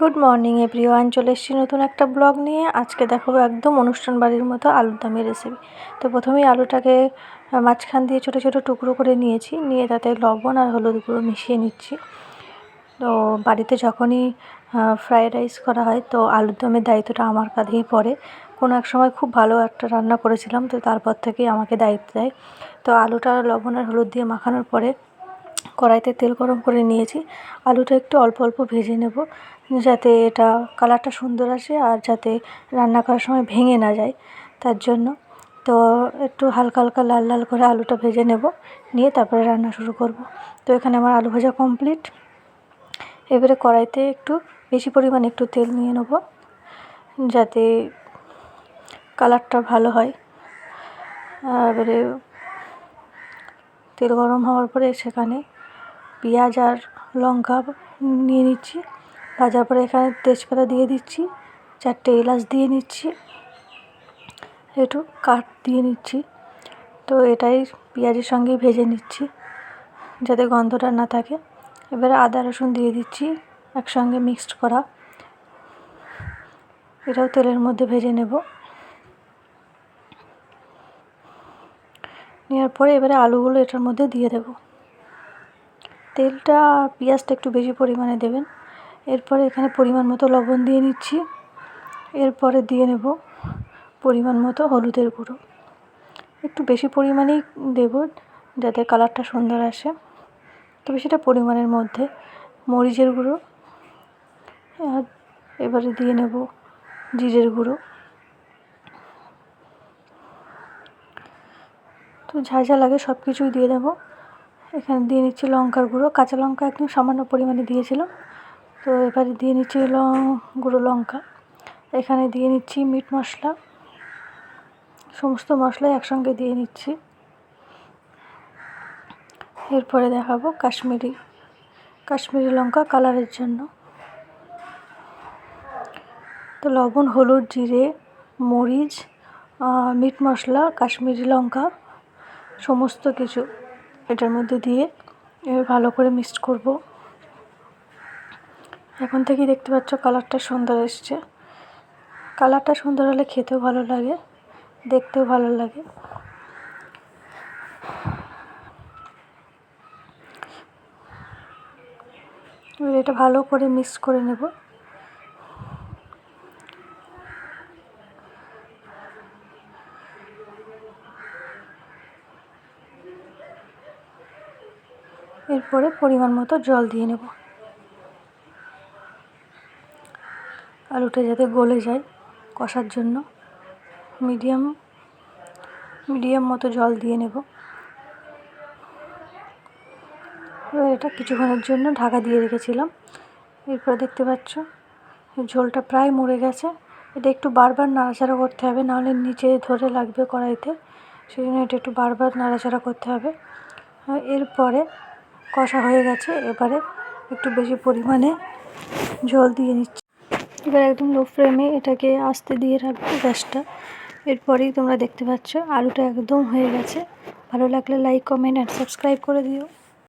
Good morning everyone চলে এসেছি নতুন একটা ব্লগ নিয়ে। আজকে দেখাবো একদম অনুষ্ঠান বাড়ির মতো আলুর দমের রেসিপি তো প্রথমেই আলুটাকে মাঝখান দিয়ে ছোটো ছোটো টুকরো করে নিয়েছি। নিয়ে তাতে লবণ আর হলুদ গুঁড়ো মিশিয়ে নিচ্ছি। তো বাড়িতে যখনই ফ্রায়েড রাইস করা হয়, তো আলুর দমের দায়িত্বটা আমার কাঁধেই পড়ে। কোনো এক সময় খুব ভালো একটা রান্না করেছিলাম, তো তারপর থেকেই আমাকে দায়িত্ব দেয়। তো আলুটা লবণ আর হলুদ দিয়ে মাখানোর পরে কড়াইতে তেল গরম করে নিয়েছি। আলুটা একটু অল্প অল্প ভেজে নেব যাতে এটা কালারটা সুন্দর আসে আর যাতে রান্না করার সময় ভেঙে না যায়। তার জন্য তো একটু হালকা হালকা, লাল লাল করে আলুটা ভেজে নেব। নিয়ে তারপরে রান্না শুরু করব। তো এখানে আমার আলু ভাজা কমপ্লিট এবারে কড়াইতে একটু বেশি পরিমাণে একটু তেল নিয়ে নেব যাতে কালারটা ভালো হয়। এবারে তেল গরম হওয়ার পরে সেখানে পেঁয়াজ আর লঙ্কা নিয়ে নিচ্ছি। ভাজার পরে এখানে তেজপাতা দিয়ে দিচ্ছি, চারটে এলাচ দিয়ে নিচ্ছি, একটু কাঠ দিয়ে নিচ্ছি। তো এটাই পেঁয়াজের সঙ্গে ভেজে নিচ্ছি যাতে গন্ধটা না থাকে। এবারে আদা রসুন দিয়ে দিচ্ছি একসঙ্গে মিক্সড করা। এটাও তেলের মধ্যে ভেজে নেব। নেওয়ার পরে এবারে আলুগুলো এটার মধ্যে দিয়ে দেব। তেলটা, পেঁয়াজটা একটু বেশি পরিমাণে দেবেন। এরপরে এখানে পরিমাণ মতো লবণ দিয়ে নিচ্ছি। এরপরে দিয়ে নেব পরিমাণ মতো হলুদের গুঁড়ো। একটু বেশি পরিমাণেই দেব যাতে কালারটা সুন্দর আসে। তবে সেটা পরিমাণের মধ্যে। মরিচের গুঁড়ো। আর এবারে দিয়ে নেব জিরের গুঁড়ো। তো ঝাল লাগে সব কিছুই দিয়ে দেবো এখানে দিয়ে নিচ্ছি লঙ্কার গুঁড়ো। কাঁচা লঙ্কা একদম সামান্য পরিমাণে দিয়েছিলাম তো এবারে দিয়ে নিচ্ছি গুঁড়ো লঙ্কা। এখানে দিয়ে নিচ্ছি মিট মশলা। সমস্ত মশলাই একসঙ্গে দিয়ে নিচ্ছি। এরপরে দেখাবো কাশ্মীরি কাশ্মীরি লঙ্কা কালারের জন্য। তো লবণ, হলুদ, জিরে, মরিচ মিট মশলা, কাশ্মীরি লঙ্কা, সমস্ত কিছু। এটার মধ্যে দিয়ে এবার ভালো করে মিক্সড করব। এখন থেকেই দেখতে পাচ্ছ কালারটা সুন্দর এসছে। কালারটা সুন্দর হলে খেতেও ভালো লাগে, দেখতেও ভালো লাগে। এটা ভালো করে মিক্স করে নেব। এরপরে পরিমাণ মতো জল দিয়ে নেব। আলুটা যাতে গলে যায় কষার জন্য মিডিয়াম মিডিয়াম মতো জল দিয়ে নেব। এবার এটা কিছুক্ষণের জন্য ঢাকা দিয়ে রেখেছিলাম। এরপর দেখতে পাচ্ছ, ঝোলটা প্রায় মরে গেছে। এটা একটু বারবার নাড়াচাড়া করতে হবে, নাহলে নিচে ধরে লাগবে কড়াইতে। সেই জন্য এটা একটু বারবার নাড়াচাড়া করতে হবে। এরপরে কষা হয়ে গেছে, এবারে একটু বেশি পরিমাণে জল দিয়ে নিচ্ছি। এবার একদম লো ফ্লেমে এটাকে আস্তে দিয়ে রাখব গ্যাসটা। এরপরেই তোমরা দেখতে পাচ্ছ আলুটা একদম হয়ে গেছে। ভালো লাগলে লাইক কমেন্ট অ্যান্ড সাবস্ক্রাইব করে দিও।